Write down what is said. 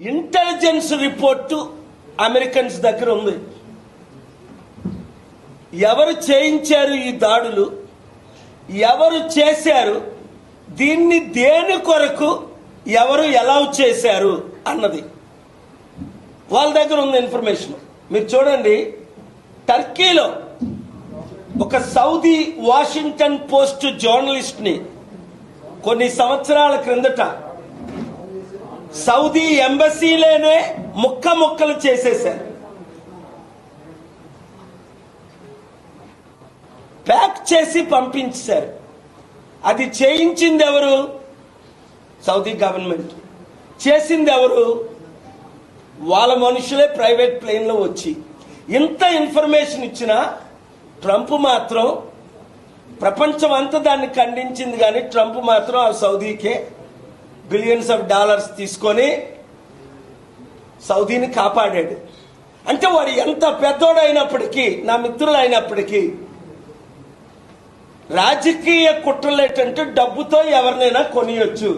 Intelligence report Americans దగ్గర ఉంది. ఎవరు చేయించారు ఈ దాడులు? ఎవరు చేశారు? దీన్ని దేని కొరకు ఎవరు ఎలా చేశారు అన్నది. వాళ్ళ దగ్గర ఉంది ఇన్ఫర్మేషన్ మీరు చూడండి టర్కీలో ఒక సౌదీ వాషింగ్టన్ పోస్ట్ జర్నలిస్ట్ని కొన్ని సంవత్సరాల క్రిందట సౌదీ ఎంబసీలోనే ముక్క ముక్కలు చేసేశారు. ప్యాక్ చేసి పంపించారు. అది చేయించింది ఎవరు? Saudi government. చేసింది ఎవరు? వాళ్ళ మనుషులే ప్రైవేట్ ప్లేన్లో వచ్చి. ఇంత ఇన్ఫర్మేషన్ ఇచ్చిన ట్రంప్ మాత్రం ప్రపంచం అంతా దాన్ని ఖండించింది కానీ ట్రంప్ మాత్రం ఆ సౌదీకే బిలియన్స్ ఆఫ్ డాలర్స్ తీసుకొని సౌదీని కాపాడాడు. అంటే వాడు ఎంత పెద్దోడైనప్పటికీ నా మిత్రులు అయినప్పటికీ రాజకీయ కుట్రలు ఏంటంటే డబ్బుతో ఎవరినైనా కొనియొచ్చు.